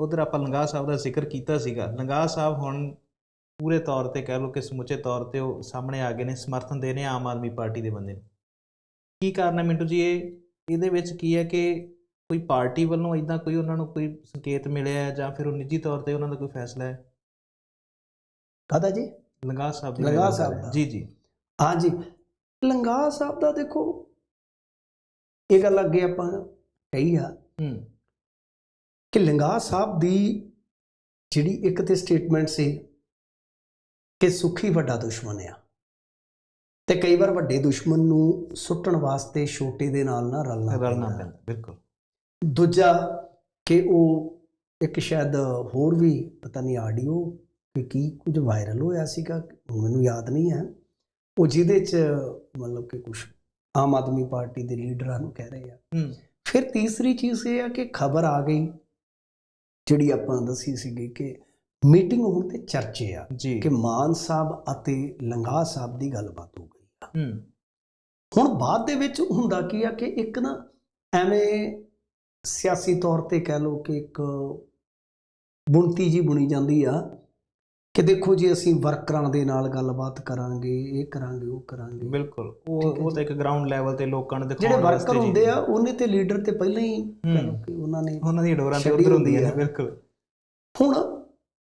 ਉਧਰ ਆਪਾਂ ਲੰਗਾ ਸਾਹਿਬ ਦਾ ਜ਼ਿਕਰ ਕੀਤਾ ਸੀਗਾ। ਲੰਗਾ ਸਾਹਿਬ ਹੁਣ ਪੂਰੇ ਤੌਰ ਤੇ ਕਹਿ ਲਓ ਕਿ ਸਮੁੱਚੇ ਤੌਰ ਤੇ ਉਹ ਸਾਹਮਣੇ ਆ ਗਏ ਨੇ ਸਮਰਥਨ ਦੇ ਨੇ ਆਮ ਆਦਮੀ ਪਾਰਟੀ ਦੇ ਬੰਦੇ ਕੀ ਕਾਰਨ ਹੈ ਮਿੰਟੂ ਜੀ ਇਹ? ਇਹਦੇ ਵਿੱਚ ਕੀ ਹੈ ਕਿ ਕੋਈ ਪਾਰਟੀ ਵੱਲੋਂ ਇਦਾਂ ਕੋਈ ਉਹਨਾਂ ਨੂੰ ਕੋਈ ਸੰਕੇਤ ਮਿਲਿਆ ਹੈ ਜਾਂ ਫਿਰ ਉਹ ਨਿੱਜੀ ਤੌਰ ਤੇ ਉਹਨਾਂ ਦਾ ਕੋਈ ਫੈਸਲਾ ਹੈ? ਕਾਹਦਾ ਜੀ? ਲੰਗਾ ਸਾਹਿਬ ਦੀ ਲੰਗਾਹ ਕਰ ਸਾਹਿਬ ਰਹੇ ਹਾਂ। ਦਾ। ਜੀ ਜੀ। ਹਾਂਜੀ ਲੰਗਾ ਸਾਹਿਬ ਦਾ ਦੇਖੋ ਇਹ ਗੱਲ ਅੱਗੇ ਆਪਾਂ ਕਹੀ ਆ। ਹੂੰ। ਕਿ ਲੰਗਾ ਸਾਹਿਬ ਦੀ ਜਿਹੜੀ ਇੱਕ ਤੇ ਸਟੇਟਮੈਂਟ ਸੀ ਕਿ ਸੁਖੀ ਵੱਡਾ ਦੁਸ਼ਮਣ ਆ ਤੇ ਕਈ ਵਾਰ ਵੱਡੇ ਦੁਸ਼ਮਣ ਨੂੰ ਸੁੱਟਣ ਵਾਸਤੇ ਛੋਟੇ ਦੇ ਨਾਲ ਨਾ ਰਲਣਾ ਰਲਣਾ ਪੈਂਦਾ। ਬਿਲਕੁਲ। ਦੂਜਾ ਕਿ ਉਹ ਇੱਕ ਸ਼ਾਇਦ ਹੋਰ ਵੀ ਪਤਾ ਨਹੀਂ ਆਡੀਓ ਕਿ ਕੀ ਕੁਝ ਵਾਇਰਲ ਹੋਇਆ ਸੀਗਾ ਮੈਨੂੰ ਯਾਦ ਨਹੀਂ ਹੈ। ਉਹ ਜਿਹਦੇ ਚ ਮਤਲਬ ਕਿ ਕੁਝ ਆਮ ਆਦਮੀ ਪਾਰਟੀ ਦੇ ਲੀਡਰਾਂ ਨੂੰ ਕਹਿ ਰਹੇ ਆ। ਫਿਰ ਤੀਸਰੀ ਚੀਜ਼ ਇਹ ਆ ਕਿ ਖਬਰ ਆ ਗਈ ਜਿਹੜੀ ਆਪਾਂ ਦੱਸੀ ਸੀਗੀ ਕਿ ਮੀਟਿੰਗ ਹੋਣ ਤੇ ਚਰਚੇ ਆ ਕਿ ਮਾਨ ਸਾਹਿਬ ਅਤੇ ਲੰਗਾ ਸਾਹਿਬ ਦੀ ਗੱਲਬਾਤ ਹੋ ਗਈ ਆ। ਹੁਣ ਬਾਅਦ ਦੇ ਵਿੱਚ ਹੁੰਦਾ ਕੀ ਆ ਕਿ ਇੱਕ ਨਾ ਐਵੇਂ ਸਿਆਸੀ ਤੌਰ ਤੇ ਕਹਿ ਲਓ ਕਿ ਇੱਕ ਬੁਣਤੀ ਜੀ ਬੁਣੀ ਜਾਂਦੀ ਆ ਕਿ ਦੇਖੋ ਜੀ ਅਸੀਂ ਵਰਕਰਾਂ ਦੇ ਨਾਲ ਗੱਲਬਾਤ ਕਰਾਂਗੇ ਇਹ ਕਰਾਂਗੇ ਉਹ ਕਰਾਂਗੇ। ਬਿਲਕੁਲ। ਉਹ ਉਹ ਤਾਂ ਇੱਕ ਗਰਾਊਂਡ ਲੈਵਲ ਤੇ ਲੋਕਾਂ ਨੂੰ ਦਿਖਾਉਣ ਜਿਹੜੇ ਵਰਕਰ। ਹੁੰਦੇ ਆ ਉਹਨੇ ਤੇ ਲੀਡਰ ਤੇ ਪਹਿਲਾਂ ਹੀ ਕਿ ਉਹਨਾਂ ਨੇ ਉਹਨਾਂ ਦੀ ਡੋਰਾਂ ਤੇ ਉਧਰ ਹੁੰਦੀਆਂ ਹੁੰਦੀ ਨੇ। ਬਿਲਕੁਲ। ਹੁਣ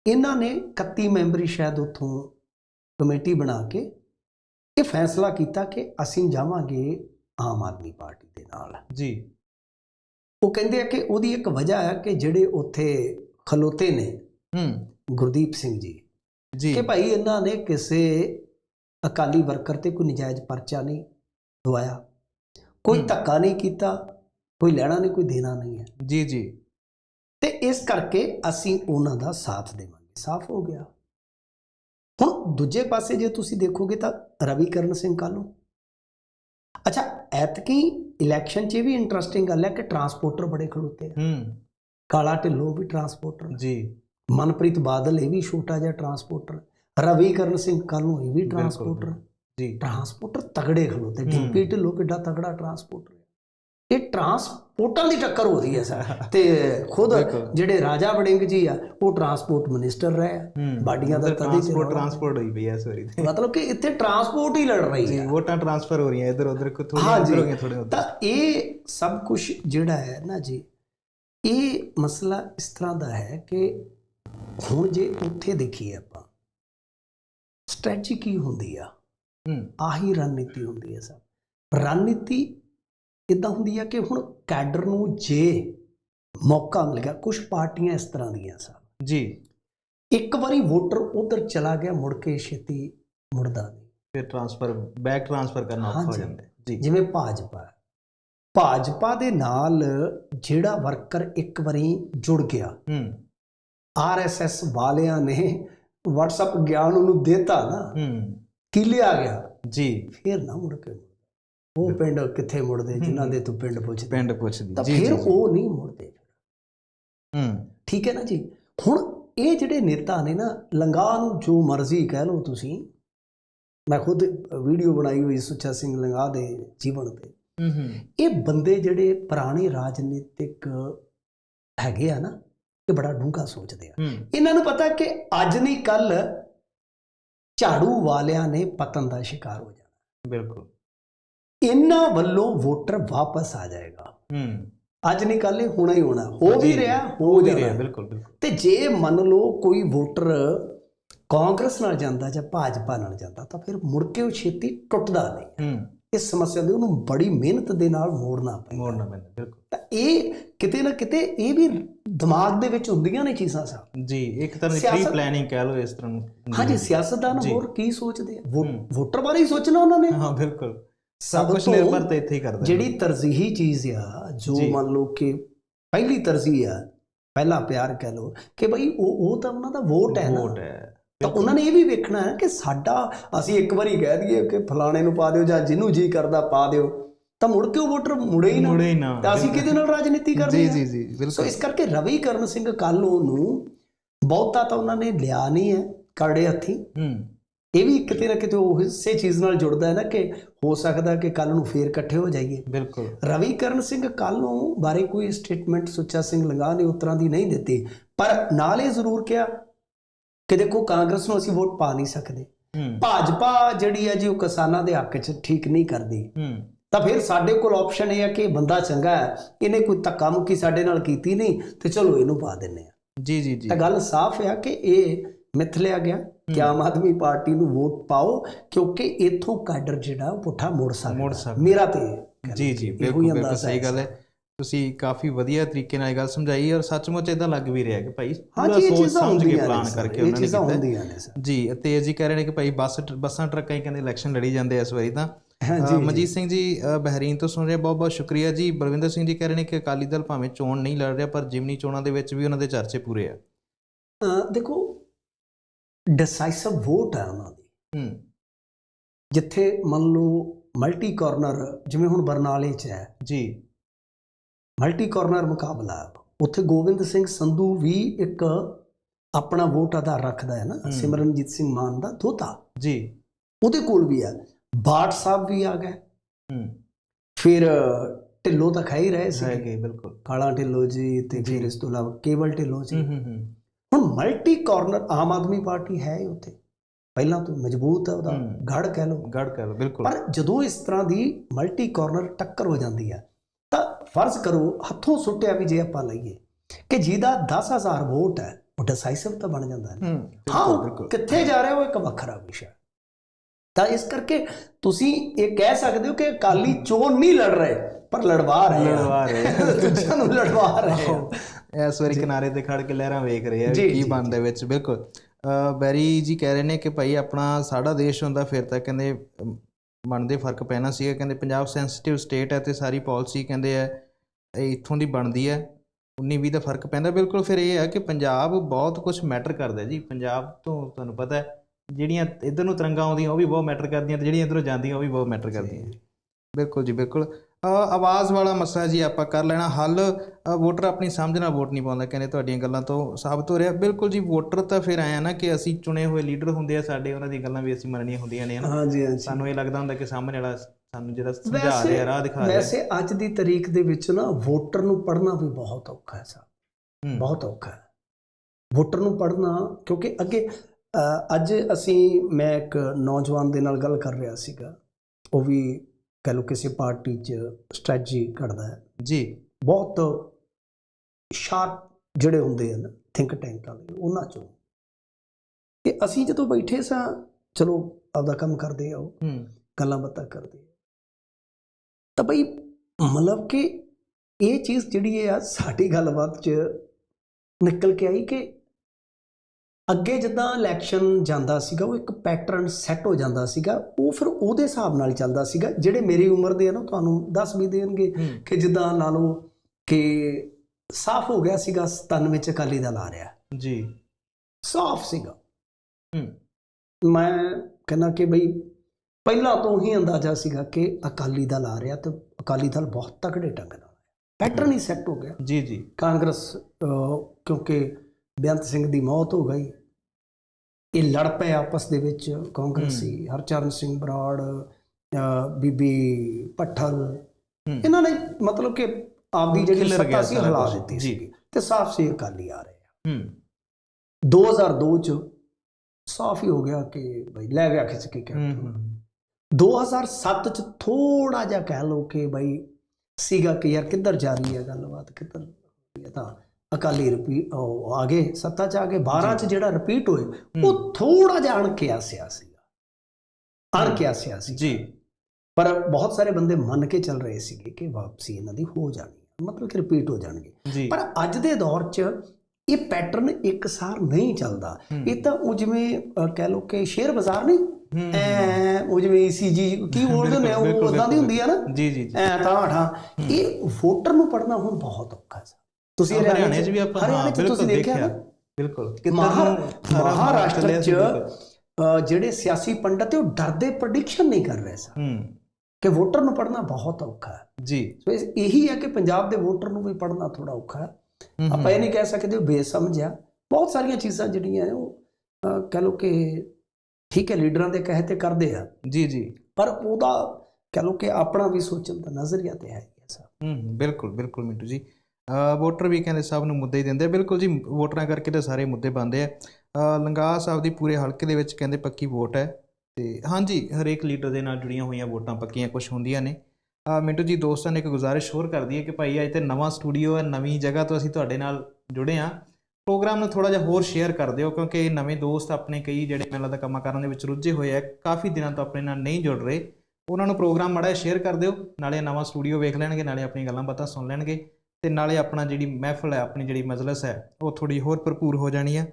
ਇਹਨਾਂ ਨੇ 31 ਮੈਂਬਰੀ ਸ਼ਾਇਦ ਉੱਥੋਂ ਕਮੇਟੀ ਬਣਾ ਕੇ ਇਹ ਫੈਸਲਾ ਕੀਤਾ ਕਿ ਅਸੀਂ ਜਾਵਾਂਗੇ ਆਮ ਆਦਮੀ ਪਾਰਟੀ ਦੇ ਨਾਲ। ਜੀ। ਉਹ ਕਹਿੰਦੇ ਆ ਕਿ ਉਹਦੀ ਇੱਕ ਵਜ੍ਹਾ ਹੈ ਕਿ ਜਿਹੜੇ ਉੱਥੇ ਖਲੋਤੇ ਨੇ ਹੂੰ। ਗੁਰਦੀਪ ਸਿੰਘ ਜੀ ਕਿ ਭਾਈ ਇਹਨਾਂ ਨੇ ਕਿਸੇ ਅਕਾਲੀ ਵਰਕਰ ਤੇ ਕੋਈ ਨਜਾਇਜ਼ ਪਰਚਾ ਨਹੀਂ ਦਵਾਇਆ। ਕੋਈ। ਧੱਕਾ ਨਹੀਂ ਕੀਤਾ ਕੋਈ ਲੈਣਾ ਨਹੀਂ ਕੋਈ ਦੇਣਾ ਨਹੀਂ ਹੈ। ਜੀ ਜੀ। ਤੇ ਇਸ ਕਰਕੇ ਅਸੀਂ ਉਹਨਾਂ ਦਾ ਸਾਥ ਦੇਵਾਂਗੇ। ਸਾਫ਼ ਹੋ ਗਿਆ। ਹੁਣ ਦੂਜੇ ਪਾਸੇ ਜੇ ਤੁਸੀਂ ਦੇਖੋਗੇ ਤਾਂ ਰਵੀਕਰਨ ਸਿੰਘ ਕਾਲੂ ਅੱਛਾ ਐਤਕੀ ਇਲੈਕਸ਼ਨ 'ਚ ਵੀ ਇੰਟਰਸਟਿੰਗ ਗੱਲ ਹੈ ਕਿ ਟਰਾਂਸਪੋਰਟਰ ਬੜੇ ਖੜੋਤੇ ਆ। ਹੂੰ। ਕਾਲਾ ਢਿੱਲੋਂ ਵੀ ਟਰਾਂਸਪੋਰਟਰ ਜੀ। ਮਨਪ੍ਰੀਤ ਬਾਦਲ ਇਹ ਵੀ ਛੋਟਾ ਜਿਹਾ ਟਰਾਂਸਪੋਰਟਰ ਰਵੀਕਰਨ ਸਿੰਘ ਕਾਲੂ ਇਹ ਵੀ ਟਰਾਂਸਪੋਰਟਰ ਜੀ। ਟਰਾਂਸਪੋਰਟਰ ਤਗੜੇ ਖਲੋਤੇ। ਡਿੰਪੀ ਢਿੱਲੋਂ ਕਿੱਡਾ ਤਗੜਾ ਟਰਾਂਸਪੋਰਟਰ ਇਹ ਟਰਾਂਸਪੋਰਟਾਂ ਦੀ ਟੱਕਰ ਹੋ ਰਹੀ ਹੈ ਸਰ। ਤੇ ਖੁਦ। ਜਿਹੜੇ ਰਾਜਾ ਵੜਿੰਗ ਜੀ ਆ ਉਹ ਟਰਾਂਸਪੋਰਟ ਮਿਨਿਸਟਰ ਰਹੇ ਬਾਡੀਆਂ ਦਾ ਤਦੇ ਟਰਾਂਸਪੋਰਟ। ਟਰਾਂਸਪੋਰਟ ਹੋਈ ਪਈ ਐ ਤੇ। ਮਤਲਬ ਕਿ ਇੱਥੇ ਟਰਾਂਸਪੋਰਟ ਹੀ ਲੜ ਰਹੀ ਜੀ ਹੈ। ਵੋਟਾਂ ਟਰਾਂਸਫਰ ਹੋ ਰਹੀਆਂ ਇੱਧਰ ਉੱਧਰ ਕੋ। ਇੱਧਰ ਹੋ ਗਈਆਂ ਥੋੜੇ ਤਾਂ ਇਹ ਸਭ ਕੁਝ ਜਿਹੜਾ ਹੈ ਨਾ ਜੀ ਇਹ ਮਸਲਾ ਇਸ ਤਰ੍ਹਾਂ ਦਾ ਹੈ ਕਿ ਹੁਣ ਜੇ ਉੱਥੇ ਦੇਖੀਏ ਆਪਾਂ ਸਟ੍ਰੈਟਜੀ ਕੀ ਹੁੰਦੀ ਆ? ਹੂੰ। ਆਹੀ ਰਣਨੀਤੀ ਹੁੰਦੀ ਹੈ ਸਭ ਰਣਨੀਤੀ ਇਦਾਂ ਹੁੰਦੀ ਹੈ ਕਿ ਹੁਣ ਕੈਡਰ ਨੂੰ ਜੇ ਮੌਕਾ ਮਿਲ ਗਿਆ ਕੁਝ ਪਾਰਟੀਆਂ ਇਸ ਤਰ੍ਹਾਂ ਦੀਆਂ ਸਨ ਜੀ। ਇੱਕ ਵਾਰੀ ਵੋਟਰ ਉਧਰ ਚਲਾ ਗਿਆ ਮੁੜ ਕੇ ਛੇਤੀ ਮੁੜਦਾ ਨਹੀਂ। ਫਿਰ ਟਰਾਂਸਫਰ ਬੈਕ ਟਰਾਂਸਫਰ ਕਰਨਾ ਔਖਾ ਹੋ। ਜਾਂਦਾ। ਜੀ। ਜਿਵੇਂ ਭਾਜਪਾ। ਭਾਜਪਾ ਦੇ ਨਾਲ ਜਿਹੜਾ ਵਰਕਰ ਇੱਕ ਵਾਰੀ ਜੁੜ ਗਿਆ ਹੂੰ। ਆਰਐਸਐਸ ਵਾਲਿਆਂ ਨੇ WhatsApp ਗਿਆਨ ਉਹਨੂੰ ਦੇਤਾ ਨਾ ਹੂੰ। ਕੀ ਲਿਆ ਗਿਆ? ਜੀ। ਫਿਰ ਨਾ ਮੁੜ ਕੇ। ਉਹ ਪਿੰਡ ਕਿੱਥੇ ਮੁੜਦੇ ਜਿਨ੍ਹਾਂ ਦੇ ਤੂੰ ਪਿੰਡ ਪੁੱਛਦੇ। ਪਿੰਡ ਪੁੱਛਦੀ। ਤਾਂ ਫਿਰ। ਉਹ ਨਹੀਂ ਮੁੜਦੇ। ਹੂੰ। ਠੀਕ ਹੈ ਨਾ ਜੀ? ਹੁਣ ਇਹ ਜਿਹੜੇ ਨੇਤਾ ਨੇ ਨਾ ਲੰਗਾ ਨੂੰ ਜੋ ਮਰਜ਼ੀ ਕਹਿ ਲਓ ਤੁਸੀਂ ਮੈਂ ਖੁਦ ਵੀਡੀਓ ਬਣਾਈ ਹੋਈ ਸੁੱਚਾ ਸਿੰਘ ਲੰਗਾ ਦੇ ਜੀਵਨ ਤੇ। ਹੂੰ ਹੂੰ। ਇਹ ਬੰਦੇ ਜਿਹੜੇ ਪੁਰਾਣੇ ਰਾਜਨੀਤਿਕ ਹੈਗੇ ਆ ਨਾ ਇਹ ਬੜਾ ਡੂੰਘਾ ਸੋਚਦੇ ਆ। ਇਹਨਾਂ ਨੂੰ ਪਤਾ ਕਿ ਅੱਜ ਨਹੀਂ ਕੱਲ ਝਾੜੂ ਵਾਲਿਆਂ ਨੇ ਪਤਨ ਦਾ ਸ਼ਿਕਾਰ ਹੋ ਜਾਣਾ। ਬਿਲਕੁਲ। ਇਹਨਾਂ ਵੱਲੋਂ ਵੋਟਰ ਵਾਪਸ ਆ ਜਾਏਗਾ। ਹੂੰ। ਅੱਜ ਨਹੀਂ ਕੱਲ ਇਹ ਹੋਣਾ ਹੀ ਹੋਣਾ। ਹੋ ਵੀ ਰਿਹਾ ਹੋ ਵੀ ਰਿਹਾ ਬਿਲਕੁਲ ਬਿਲਕੁਲ। ਤੇ ਜੇ ਮੰਨ ਲਓ ਕੋਈ ਵੋਟਰ ਕਾਂਗਰਸ ਨਾਲ ਜਾਂਦਾ ਜਾਂ ਭਾਜਪਾ ਨਾਲ ਜਾਂਦਾ ਤਾਂ ਫਿਰ ਮੁੜ ਕੇ ਉਹ ਛੇਤੀ ਟੁੱਟਦਾ ਨਹੀਂ। ਹੂੰ। ਇਸ ਸਮੱਸਿਆ ਦੇ ਉਹਨੂੰ ਬੜੀ ਮਿਹਨਤ ਦੇ ਨਾਲ ਮੋੜਨਾ ਪੈਂਦਾ। ਮੋੜਨਾ ਪੈਂਦਾ ਬਿਲਕੁਲ। ਤਾਂ ਇਹ ਕਿਤੇ ਨਾ ਕਿਤੇ ਇਹ ਵੀ ਦਿਮਾਗ ਦੇ ਵਿੱਚ ਹੁੰਦੀਆਂ ਨੇ ਚੀਜ਼ਾਂ ਸਭ ਜੀ ਇੱਕ ਤਰ੍ਹਾਂ ਦੀ ਪ੍ਰੀ ਪਲੈਨਿੰਗ ਕਹਿ ਲਓ ਇਸ ਤਰ੍ਹਾਂ ਹਾਂਜੀ ਸਿਆਸਤਦਾਨ। ਹੋਰ ਕੀ ਸੋਚਦੇ ਆ। ਵੋਟਰ ਬਾਰੇ ਹੀ ਸੋਚਣਾ ਉਹਨਾਂ ਨੇ। ਹਾਂ ਬਿਲਕੁਲ। ਸਭ ਕੁਝ ਨਿਰਭਰ ਤੇ ਇੱਥੇ ਹੀ ਕਰਦਾ। ਜਿਹੜੀ ਤਰਜੀਹੀ ਚੀਜ਼ ਆ ਜੋ। ਮੰਨ ਲਓ ਕਿ ਪਹਿਲੀ ਤਰਜੀਹ ਆ ਪਹਿਲਾ ਪਿਆਰ ਕਹਿ ਲਓ ਕਿ ਬਈ ਉਹ ਉਹ ਤਾਂ ਉਹਨਾਂ ਦਾ ਵੋਟ ਹੈ ਨਾ। ਵੋਟ ਹੈ। ਤਾਂ ਉਹਨਾਂ ਨੇ ਇਹ ਵੀ ਵੇਖਣਾ ਹੈ ਕਿ ਸਾਡਾ ਅਸੀਂ ਇੱਕ ਵਾਰੀ ਕਹਿ ਦਈਏ ਕਿ ਫਲਾਣੇ ਨੂੰ ਪਾ ਦਿਓ ਜਾਂ ਜਿਹਨੂੰ ਜੀ ਕਰਦਾ ਪਾ ਦਿਓ ਤਾਂ ਮੁੜ ਕੇ ਉਹ ਵੋਟਰ ਮੁੜੇ ਹੀ ਨਾ। ਮੁੜੇ ਹੀ ਨਾ ਤਾਂ ਅਸੀਂ ਕਿਹਦੇ ਨਾਲ ਰਾਜਨੀਤੀ ਕਰਨੀ ਜੀ ਹੈ? ਜੀ ਜੀ ਸੋ ਬਿਲਕੁਲ ਇਸ ਕਰਕੇ ਰਵੀ ਕਰਨ ਸਿੰਘ ਕਾਲੂ ਨੂੰ ਬਹੁਤਾ ਤਾਂ ਉਹਨਾਂ ਨੇ ਲਿਆ ਨਹੀਂ ਹੈ ਕਰੜੇ ਹੱਥੀ। ਹੂੰ। ਇਹ ਵੀ ਕਿਤੇ ਨਾ ਕਿਤੇ ਉਸੇ ਚੀਜ਼ ਨਾਲ ਜੁੜਦਾ ਹੈ ਨਾ ਕਿ ਹੋ ਸਕਦਾ ਕਿ ਕੱਲ ਨੂੰ ਫੇਰ ਇਕੱਠੇ ਹੋ ਜਾਈਏ। ਬਿਲਕੁਲ। ਰਵੀ ਕਰਨ ਸਿੰਘ ਕੱਲ ਨੂੰ ਬਾਰੇ ਕੋਈ ਸਟੇਟਮੈਂਟ ਸੁੱਚਾ ਸਿੰਘ ਲੰਗਾ ਨੇ ਉਤਰਾਂ ਦੀ ਨਹੀਂ ਦਿੱਤੀ। ਪਰ ਨਾਲ ਇਹ ਜ਼ਰੂਰ ਕਿਹਾ ਕਿ ਦੇਖੋ ਕਾਂਗਰਸ ਨੂੰ ਅਸੀਂ ਵੋਟ ਪਾ ਨਹੀਂ ਸਕਦੇ। ਭਾਜਪਾ ਜਿਹੜੀ ਹੈ ਜੀ ਉਹ ਕਿਸਾਨਾਂ ਦੇ ਹੱਕ 'ਚ ਠੀਕ ਨਹੀਂ ਕਰਦੀ। ਤਾਂ ਫਿਰ ਸਾਡੇ ਕੋਲ ਆਪਸ਼ਨ ਇਹ ਹੈ ਕਿ ਬੰਦਾ ਚੰਗਾ ਹੈ ਇਹਨੇ ਕੋਈ ਧੱਕਾ ਮੁੱਕੀ ਸਾਡੇ ਨਾਲ ਕੀਤੀ ਨਹੀਂ ਤੇ ਚਲੋ ਇਹਨੂੰ ਪਾ ਦਿੰਨੇ ਆ ਜੀ ਜੀ ਜੀ। ਤਾਂ ਗੱਲ ਸਾਫ਼ ਹੈ ਕਿ ਇਹ ਮਿੱਥ ਲਿਆ ਗਿਆ ਕਿ ਆਮ ਆਦਮੀ ਪਾਰਟੀ ਨੂੰ ਵੋਟ ਪਾਓ ਕਿਉਂਕਿ ਇਥੋਂ ਕਾਡਰ ਜਿਹੜਾ ਪੁੱਠਾ ਮੁੜ ਸਕਦਾ। ਮੇਰਾ ਤੇ ਜੀ ਜੀ ਬਿਲਕੁਲ ਸਹੀ ਗੱਲ ਹੈ। ਤੁਸੀਂ ਕਾਫੀ ਵਧੀਆ ਤਰੀਕੇ ਨਾਲ ਇਹ ਗੱਲ ਸਮਝਾਈ ਔਰ ਸੱਚਮੁੱਚ ਇਦਾਂ ਲੱਗ ਵੀ ਰਿਹਾ ਕਿ ਭਾਈ ਪੂਰਾ ਸੋਚ ਸਮਝ ਕੇ ਪਲਾਨ ਕਰਕੇ ਉਹਨਾਂ ਨੇ ਕੀਤਾ। ਹੁੰਦੀਆਂ ਨੇ ਸਰ। ਜੀ ਤੇ ਜੀ ਕਹਿ ਰਹੇ ਨੇ ਕਿ ਭਾਈ ਬੱਸ ਬੱਸਾਂ ਟਰੱਕਾਂ ਹੀ ਕਹਿੰਦੇ ਇਲੈਕਸ਼ਨ ਲੜੀ ਜਾਂਦੇ ਆ ਇਸ ਵਾਰੀ ਤਾਂ। ਮਨਜੀਤ ਸਿੰਘ ਜੀ ਬਹਿਰੀਨ ਤੋਂ ਸੁਣ ਰਹੇ ਬਹੁਤ ਬਹੁਤ ਸ਼ੁਕਰੀਆ ਜੀ। ਬਲਵਿੰਦਰ ਸਿੰਘ ਜੀ ਕਹਿ ਰਹੇ ਨੇ ਕਿ ਅਕਾਲੀ ਦਲ ਭਾਵੇਂ ਚੋਣ ਨਹੀਂ ਲੜ ਰਿਹਾ ਪਰ ਜਿਮਨੀ ਚੋਣਾਂ ਦੇ ਵਿੱਚ ਵੀ ਉਹਨਾਂ ਦੇ ਚਰਚੇ ਪੂਰੇ ਆ। ਦੇਖੋ ਡਿਸਾਈਸਿਵ ਵੋਟ ਹੈ ਉਹਨਾਂ ਦੀ। ਹੂੰ। ਜਿੱਥੇ ਮੰਨ ਲਓ ਮਲਟੀ ਕਾਰਨਰ ਜਿਵੇਂ ਹੁਣ ਬਰਨਾਲੇ 'ਚ ਹੈ। ਜੀ। ਮਲਟੀ ਕਾਰਨਰ ਮੁਕਾਬਲਾ। ਉੱਥੇ ਗੋਬਿੰਦ ਸਿੰਘ ਸੰਧੂ ਵੀ ਇੱਕ ਆਪਣਾ ਵੋਟ ਆਧਾਰ ਰੱਖਦਾ ਹੈ ਨਾ। ਸਿਮਰਨਜੀਤ ਸਿੰਘ ਮਾਨ ਦਾ ਦੋਤਾ। ਜੀ। ਉਹਦੇ ਕੋਲ ਵੀ ਹੈ। ਬਾਟ ਸਾਹਿਬ ਵੀ ਆ ਗਏ। ਹੂੰ। ਫਿਰ ਢਿੱਲੋਂ ਤਾਂ ਖਾ ਹੀ ਰਹੇ ਸੀ ਹੈਗੇ ਬਿਲਕੁਲ। ਕਾਲਾ ਢਿੱਲੋਂ ਜੀ ਤੇ ਫਿਰ ਇਸ ਤੋਂ ਇਲਾਵਾ ਕੇਵਲ ਢਿੱਲੋਂ ਜੀ। ਹੂੰ ਹੂੰ ਹੂੰ। ਹੁਣ multi corner Aam Aadmi Party ਹੈ ਉੱਥੇ। ਪਹਿਲਾਂ ਤੋਂ ਮਜ਼ਬੂਤ ਹੈ ਉਹਦਾ। ਗੜ ਕਹਿ ਲਓ। ਗੜ ਕਰ ਬਿਲਕੁਲ। ਪਰ ਜਦੋਂ ਇਸ ਤਰ੍ਹਾਂ ਦੀ ਮਲਟੀ ਕਾਰਨਰ ਟੱਕਰ ਹੋ ਜਾਂਦੀ ਹੈ ਫਰਜ਼ ਕਰੋ ਹੱਥੋਂ ਸੁੱਟਿਆ ਵੀ ਜੇ ਆਪਾਂ ਲਈਏ ਕਿ ਜਿਹਦਾ 10000 ਵੋਟ ਹੈ ਉਹ ਡਿਸਾਈਸਿਵ ਤਾਂ ਬਣ ਜਾਂਦਾ ਹੈ ਹੂੰ ਹਾਂ ਕਿੱਥੇ ਜਾ ਰਿਹਾ ਉਹ ਇੱਕ ਵੱਖਰਾ ਵਿਸ਼ਾ ਹੈ। ਤਾਂ ਇਸ ਕਰਕੇ ਤੁਸੀਂ ਇਹ ਕਹਿ ਸਕਦੇ ਹੋ ਕਿ ਅਕਾਲੀ ਚੋਣ ਨਹੀਂ ਲੜ ਰਹੇ ਪਰ ਲੜਵਾ ਰਹੇ। ਲੜਵਾ ਰਹੇ। ਦੂਜਿਆਂ ਨੂੰ ਲੜਵਾ ਰਹੇ। ਇਸ ਵਾਰੀ ਕਿਨਾਰੇ ਤੇ ਖੜ ਕੇ ਲਹਿਰਾਂ ਵੇਖ ਰਹੇ ਆ ਕੀ ਬਣਦਾ ਵਿੱਚ ਬਿਲਕੁਲ ਬੈਰੀ ਜੀ ਕਹਿ ਰਹੇ ਨੇ ਕਿ ਭਾਈ ਆਪਣਾ ਸਾਡਾ ਦੇਸ਼ ਹੁੰਦਾ ਫਿਰ ਤਾਂ ਕਹਿੰਦੇ ਅਮ, ਬਣਦੇ ਫ਼ਰਕ ਪੈਣਾ ਸੀਗਾ ਕਹਿੰਦੇ ਪੰਜਾਬ ਸੈਂਸਿਟਿਵ ਸਟੇਟ ਹੈ ਤੇ ਸਾਰੀ ਪਾਲਿਸੀ ਕਹਿੰਦੇ ਆ ਇਹ ਇੱਥੋਂ ਦੀ ਬਣਦੀ ਹੈ। 19 20 ਦਾ ਫ਼ਰਕ ਪੈਂਦਾ। ਬਿਲਕੁਲ ਫਿਰ ਇਹ ਹੈ ਕਿ ਪੰਜਾਬ ਬਹੁਤ ਕੁਝ ਮੈਟਰ ਕਰਦਾ ਜੀ। ਪੰਜਾਬ ਤੋਂ ਤੁਹਾਨੂੰ ਪਤਾ ਹੈ ਜਿਹੜੀਆਂ ਇਧਰ ਨੂੰ ਤਰੰਗਾਂ ਆਉਂਦੀਆਂ ਉਹ ਵੀ ਬਹੁਤ ਮੈਟਰ ਕਰਦੀਆਂ ਤੇ ਜਿਹੜੀਆਂ ਇਧਰੋਂ ਜਾਂਦੀਆਂ ਉਹ ਵੀ ਬਹੁਤ ਮੈਟਰ ਕਰਦੀਆਂ। ਬਿਲਕੁਲ ਜੀ ਬਿਲਕੁਲ। ਆਵਾਜ਼ ਵਾਲਾ ਮਸਲਾ ਜੀ ਆਪਾਂ ਕਰ ਲੈਣਾ ਹੱਲ। ਵੋਟਰ ਆਪਣੀ ਸਮਝ ਨਾਲ ਵੋਟ ਨਹੀਂ ਪਾਉਂਦਾ ਕਹਿੰਦੇ ਤੁਹਾਡੀਆਂ ਗੱਲਾਂ ਤੋਂ ਸਾਬਤ ਹੋ ਰਿਹਾ। ਬਿਲਕੁਲ ਜੀ ਵੋਟਰ ਤਾਂ ਫਿਰ ਆਇਆ ਨਾ ਕਿ ਅਸੀਂ ਚੁਣੇ ਹੋਏ ਲੀਡਰ ਹੁੰਦੇ ਆ ਸਾਡੇ ਉਹਨਾਂ ਦੀ ਗੱਲਾਂ ਵੀ ਅਸੀਂ ਮੰਨਣੀਆਂ ਹੁੰਦੀਆਂ ਨੇ ਹਨਾ ਹਾਂਜੀ ਹਾਂਜੀ। ਸਾਨੂੰ ਇਹ ਲੱਗਦਾ ਹੁੰਦਾ ਕਿ ਸਾਹਮਣੇ ਵਾਲਾ ਸਾਨੂੰ ਜਿਹੜਾ ਸਮਝਾ ਰਿਹਾ ਰਾਹ ਦਿਖਾ ਰਿਹਾ। ਵੈਸੇ ਅੱਜ ਦੀ ਤਾਰੀਖ ਦੇ ਵਿੱਚ ਨਾ ਵੋਟਰ ਨੂੰ ਪੜ੍ਹਨਾ ਵੀ ਬਹੁਤ ਔਖਾ ਹੈ ਸਾਹਿਬ ਬਹੁਤ ਔਖਾ ਹੈ। ਵੋਟਰ ਨੂੰ ਪੜ੍ਹਨਾ ਕਿਉਂਕਿ ਅੱਗੇ ਅੱਜ ਅਸੀਂ ਮੈਂ ਇੱਕ ਨੌਜਵਾਨ ਦੇ ਨਾਲ ਗੱਲ ਕਰ ਰਿਹਾ ਸੀਗਾ। ਉਹ ਵੀ ਕਹ ਲਓ ਕਿਸੇ ਪਾਰਟੀ 'ਚ ਸਟ੍ਰੈਟਜੀ ਘੜਦਾ ਹੈ। ਜੀ। ਬਹੁਤ ਸ਼ਾਰਪ ਜਿਹੜੇ ਹੁੰਦੇ ਹਨ ਥਿੰਕ ਟੈਂਕ ਵਾਲੇ ਉਹਨਾਂ 'ਚੋਂ। ਤੇ ਅਸੀਂ ਜਦੋਂ ਬੈਠੇ ਸਾਂ ਚਲੋ ਆਪਦਾ ਕੰਮ ਕਰਦੇ ਆਓ ਹੂੰ। ਗੱਲਾਂ ਬਾਤਾਂ ਕਰਦੇ ਤਾਂ ਬਈ ਮਤਲਬ ਕਿ ਇਹ ਚੀਜ਼ ਜਿਹੜੀ ਹੈ ਆ ਸਾਡੀ ਗੱਲਬਾਤ 'ਚ ਨਿਕਲ ਕੇ ਆਈ ਕਿ ਅੱਗੇ ਜਿੱਦਾਂ ਇਲੈਕਸ਼ਨ ਜਾਂਦਾ ਸੀਗਾ ਉਹ ਇੱਕ ਪੈਟਰਨ ਸੈੱਟ ਹੋ ਜਾਂਦਾ ਸੀਗਾ ਉਹ ਫਿਰ ਉਹਦੇ ਹਿਸਾਬ ਨਾਲ ਚੱਲਦਾ ਸੀਗਾ ਜਿਹੜੇ ਮੇਰੀ ਉਮਰ ਦੇ ਆ ਨਾ ਤੁਹਾਨੂੰ ਦੱਸ ਵੀ ਦੇਣਗੇ ਕਿ ਜਿੱਦਾਂ ਲਾ ਲਓ ਕਿ ਸਾਫ਼ ਹੋ ਗਿਆ ਸੀਗਾ 97 ਚ ਅਕਾਲੀ ਦਲ ਆ ਰਿਹਾ। ਜੀ। ਸਾਫ਼ ਸੀਗਾ। ਮੈਂ ਕਹਿੰਦਾ ਕਿ ਬਈ ਪਹਿਲਾਂ ਤੋਂ ਹੀ ਅੰਦਾਜ਼ਾ ਸੀਗਾ ਕਿ ਅਕਾਲੀ ਦਲ ਆ ਰਿਹਾ ਤੇ ਅਕਾਲੀ ਦਲ ਬਹੁਤ ਤਕੜੇ ਢੰਗ ਨਾਲ ਪੈਟਰਨ ਹੀ ਸੈੱਟ ਹੋ ਗਿਆ। ਜੀ ਜੀ। ਕਾਂਗਰਸ ਕਿਉਂਕਿ ਬੇਅੰਤ ਸਿੰਘ ਦੀ ਮੌਤ ਹੋ ਗਈ। ਇਹ ਲੜ ਪਏ ਆਪਸ ਦੇ ਵਿੱਚ ਕਾਂਗਰਸੀ ਹਰਚਰਨ ਸਿੰਘ ਬਰਾੜ ਬੀਬੀ ਪੱਠਲ ਇਹਨਾਂ ਨੇ ਮਤਲਬ ਕਿ ਆਪਦੀ ਜਿਹੜੀ ਸੱਤਾ ਸੀ ਹਿਲਾ। ਦਿੱਤੀ। ਸੀ ਤੇ ਸਾਫ਼ ਸੀ ਅਕਾਲੀ ਆ ਰਹੇ ਆ। ਹੂੰ। 2002 ਚ ਸਾਫ਼ ਹੀ ਹੋ ਗਿਆ ਕਿ ਬਈ ਲੈ ਗਿਆ ਖਿੱਚ ਕੇ ਕੈਪਟਨ। 2007 ਚ ਥੋੜਾ ਜਿਹਾ ਕਹਿ ਲਓ ਕਿ ਬਈ ਸੀਗਾ ਕਿ ਯਾਰ ਕਿੱਧਰ ਜਾ ਰਹੀ ਹੈ ਗੱਲਬਾਤ ਕਿੱਧਰ ਇਹ ਤਾਂ ਅਕਾਲੀ ਰਿਪੀ ਉਹ ਆ ਗਏ ਸੱਤਾ ਚ ਆ ਗਏ 12 ਚ ਜਿਹੜਾ ਰਿਪੀਟ ਹੋਏ ਉਹ ਥੋੜਾ ਜਿਹਾ ਅਣਕਿਆਸਿਆ ਸੀਗਾ। ਅਣਕਿਆਸਿਆ ਸੀ ਜੀ। ਪਰ ਬਹੁਤ ਸਾਰੇ ਬੰਦੇ ਮੰਨ ਕੇ ਚੱਲ ਰਹੇ ਸੀਗੇ ਕਿ ਵਾਪਸੀ ਇਹਨਾਂ ਦੀ ਹੋ ਜਾਣੀ ਹੈ ਮਤਲਬ ਕਿ ਰਿਪੀਟ ਹੋ ਜਾਣਗੇ। ਪਰ ਅੱਜ ਦੇ ਦੌਰ 'ਚ ਇਹ ਪੈਟਰਨ ਇੱਕਸਾਰ ਨਹੀਂ ਚੱਲਦਾ। ਇਹ ਤਾਂ ਉਹ ਜਿਵੇਂ ਕਹਿ ਲਓ ਕਿ ਸ਼ੇਅਰ ਬਾਜ਼ਾਰ ਨਹੀਂ ਐ ਉਹ ਜਿਵੇਂ ਈਸੀਜੀ ਕੀ ਬੋਲਦੇ ਨੇ ਉਹ ਉਦਾਂ ਦੀ। ਹੁੰਦੀ ਆ ਨਾ? ਜੀ ਜੀ ਐ ਤਾਂ ਠਾਂ ਇਹ ਵੋਟਰ ਨੂੰ ਪੜਨਾ ਹੁਣ ਬਹੁਤ ਔਖਾ ਹੈ ਤੁਸੀਂ ਹਰਿਆਣੇ 'ਚ ਵੀ ਆਪਾਂ ਹਰਿਆਣੇ 'ਚ ਬਿਲਕੁਲ ਤੁਸੀਂ ਦੇਖਿਆ ਨਾ? ਬਿਲਕੁਲ। ਮਹਾਰਾਸ਼ਟਰ 'ਚ ਜਿਹੜੇ ਸਿਆਸੀ ਪੰਡਤ ਉਹ ਡਰਦੇ ਪ੍ਰੈਡਿਕਸ਼ਨ ਨਹੀਂ ਕਰ ਰਹੇ ਸਨ ਕਿ ਵੋਟਰ ਨੂੰ ਪੜਨਾ ਬਹੁਤ ਔਖਾ। ਹੈ ਜੀ। ਸੋ ਇਹੀ ਹੈ ਕਿ ਪੰਜਾਬ ਦੇ ਵੋਟਰ ਨੂੰ ਵੀ ਪੜਨਾ ਥੋੜਾ ਔਖਾ। ਹੈ ਆਪਾਂ ਇਹ ਨਹੀਂ ਕਹਿ ਸਕਦੇ ਉਹ ਬੇਸਮਝ ਆ। ਬਹੁਤ ਸਾਰੀਆਂ ਚੀਜ਼ਾਂ ਜਿਹੜੀਆਂ ਉਹ ਕਹਿ ਲਓ ਕਿ ਠੀਕ ਹੈ ਲੀਡਰਾਂ ਦੇ ਕਹੇ ਤੇ ਕਰਦੇ ਆ। ਜੀ ਜੀ। ਪਰ ਉਹਦਾ ਕਹ ਲੋ ਕਿ ਆਪਣਾ ਵੀ ਸੋਚਣ ਦਾ ਨਜ਼ਰੀਆ ਤੇ ਹੈ ਹੀ ਹੈ ਸਰ। ਹੂੰ ਹੂੰ, ਬਿਲਕੁਲ ਬਿਲਕੁਲ ਮਿੰਟੂ ਜੀ। ਵੋਟਰ ਵੀ ਕਹਿੰਦੇ ਸਭ ਨੂੰ ਮੁੱਦੇ ਹੀ ਦਿੰਦੇ ਬਿਲਕੁਲ ਜੀ ਵੋਟਰਾਂ ਕਰਕੇ ਤਾਂ ਸਾਰੇ ਮੁੱਦੇ ਬਣਦੇ ਆ। ਲੰਗਾ ਸਾਹਿਬ ਦੀ ਪੂਰੇ ਹਲਕੇ ਦੇ ਵਿੱਚ ਕਹਿੰਦੇ ਪੱਕੀ ਵੋਟ ਹੈ। ਤੇ ਹਾਂਜੀ ਹਰੇਕ ਲੀਡਰ ਦੇ ਨਾਲ ਜੁੜੀਆਂ ਹੋਈਆਂ ਵੋਟਾਂ ਪੱਕੀਆਂ ਕੁਝ ਹੁੰਦੀਆਂ ਨੇ। ਮਿੰਟੂ ਜੀ ਦੋਸਤਾਂ ਨੇ ਇੱਕ ਗੁਜ਼ਾਰਿਸ਼ ਹੋਰ ਕਰ ਦਈਏ ਕਿ ਭਾਈ ਅੱਜ ਤੇ ਨਵਾਂ ਸਟੂਡੀਓ ਹੈ ਨਵੀਂ ਜਗ੍ਹਾ ਤੋਂ ਅਸੀਂ ਤੁਹਾਡੇ ਨਾਲ ਜੁੜੇ ਆ ਪ੍ਰੋਗਰਾਮ ਨੂੰ ਥੋੜਾ ਜਿਹਾ ਹੋਰ ਸ਼ੇਅਰ ਕਰ ਦਿਓ, ਕਿਉਂਕਿ ਇਹ ਨਵੇਂ ਦੋਸਤ ਆਪਣੇ ਕਈ ਜਿਹੜੇ ਮੈਨੂੰ ਲੱਗਦਾ ਕੰਮਾਂ ਕਰਨ ਦੇ ਵਿੱਚ ਰੁੱਝੇ ਹੋਏ ਆ, ਕਾਫੀ ਦਿਨਾਂ ਤੋਂ ਆਪਣੇ ਨਾਲ ਨਹੀਂ ਜੁੜ ਰਹੇ। ਉਹਨਾਂ ਨੂੰ ਪ੍ਰੋਗਰਾਮ ਮਾੜਾ ਸ਼ੇਅਰ ਕਰ ਦਿਓ, ਨਾਲੇ ਨਵਾਂ ਸਟੂਡੀਓ ਵੇਖ ਲੈਣਗੇ, ਨਾਲੇ ਆਪਣੀਆਂ ਗੱਲਾਂ ਬਾਤਾਂ ਸੁਣ ਲੈਣਗੇ, ਤੇ ਨਾਲੇ ਆਪਣਾ ਜਿਹੜੀ ਮਹਿਫਲ ਹੈ, ਆਪਣੀ ਜਿਹੜੀ ਮਜਲਿਸ ਹੈ, ਉਹ ਥੋੜੀ ਹੋਰ ਭਰਪੂਰ ਹੋ ਜਾਣੀ ਹੈ